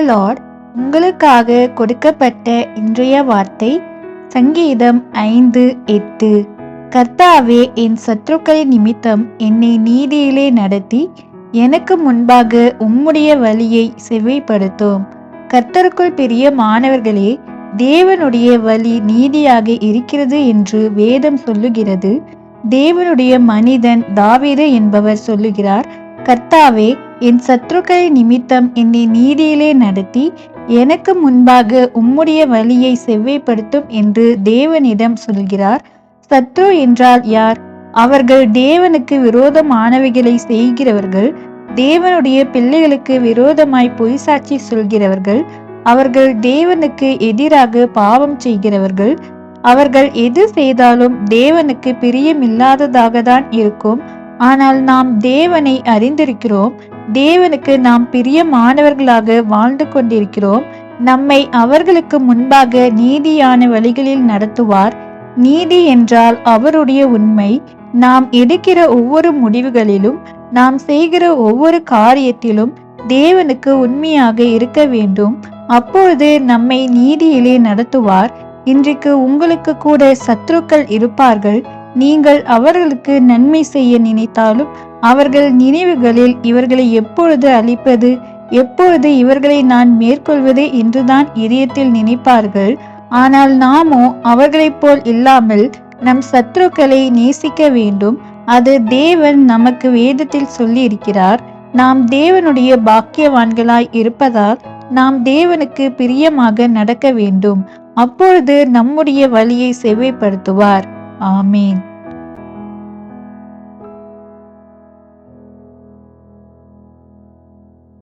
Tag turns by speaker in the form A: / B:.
A: Lord உங்களுக்காக கொடுக்கப்பட்ட இன்றைய வார்த்தை சங்கீதம் ஐந்து எட்டு. கர்த்தாவே என் சத்துருக்களின் நிமித்தம் என்னை நீதியிலே நடத்தி எனக்கு முன்பாக உம்முடைய வழியை செவ்விப்படுத்தும் கர்த்தருக்குள் பெரிய மாணவர்களே தேவனுடைய வழி நீதியாக இருக்கிறது என்று வேதம் சொல்லுகிறது. தேவனுடைய மனிதன் தாவீது என்பவர் சொல்லுகிறார் கர்த்தாவே என் சத்ருக்களை நிமித்தம் என்னை நீதியிலே நடத்தி எனக்கு முன்பாக உம்முடைய வழியை செவ்வைப்படுத்தும் என்று தேவனிடம் சொல்கிறார். சத்ரு என்றால் யார்? அவர்கள் தேவனுக்கு விரோதமானவைகளை செய்கிறவர்கள் தேவனுடைய பிள்ளைகளுக்கு விரோதமாய் பொய் சாட்சி சொல்கிறவர்கள் அவர்கள் தேவனுக்கு எதிராக பாவம் செய்கிறவர்கள் அவர்கள் எது செய்தாலும் தேவனுக்கு பிரியமில்லாததாக தான் இருக்கும். ஆனால் நாம் தேவனை அறிந்திருக்கிறோம். தேவனுக்கு நாம் பிரியமானவர்களாக வாழ்ந்து கொண்டிருக்கிறோம். நம்மை அவர்களுக்கு முன்பாக நீதியான வழிகளில் நடத்துவார். நீதி என்றால் அவருடைய உண்மை. நாம் எடுக்கிற ஒவ்வொரு முடிவுகளிலும் நாம் செய்கிற ஒவ்வொரு காரியத்திலும் தேவனுக்கு உண்மையாக இருக்க வேண்டும். அப்பொழுது நம்மை நீதியிலே நடத்துவார். இன்றைக்கு உங்களுக்கு கூட சத்ருக்கள் இருப்பார்கள். நீங்கள் அவர்களுக்கு நன்மை செய்ய நினைத்தாலும் அவர்கள் நினைவுகளில் இவர்களை எப்பொழுது அழிப்பது எப்பொழுது இவர்களை நான் மேற்கொள்வது என்றுதான் இதயத்தில் நினைப்பார்கள். ஆனால் நாமோ அவர்களைப் போல் இல்லாமல் நம் சத்ருக்களை நேசிக்க வேண்டும். அது தேவன் நமக்கு வேதத்தில் சொல்லி இருக்கிறார் நாம் தேவனுடைய பாக்கியவான்களாய் இருப்பதால் நாம் தேவனுக்கு பிரியமாக நடக்க வேண்டும். அப்பொழுது நம்முடைய வழியை செவ்வைப்படுத்துவார். ஆமீன்.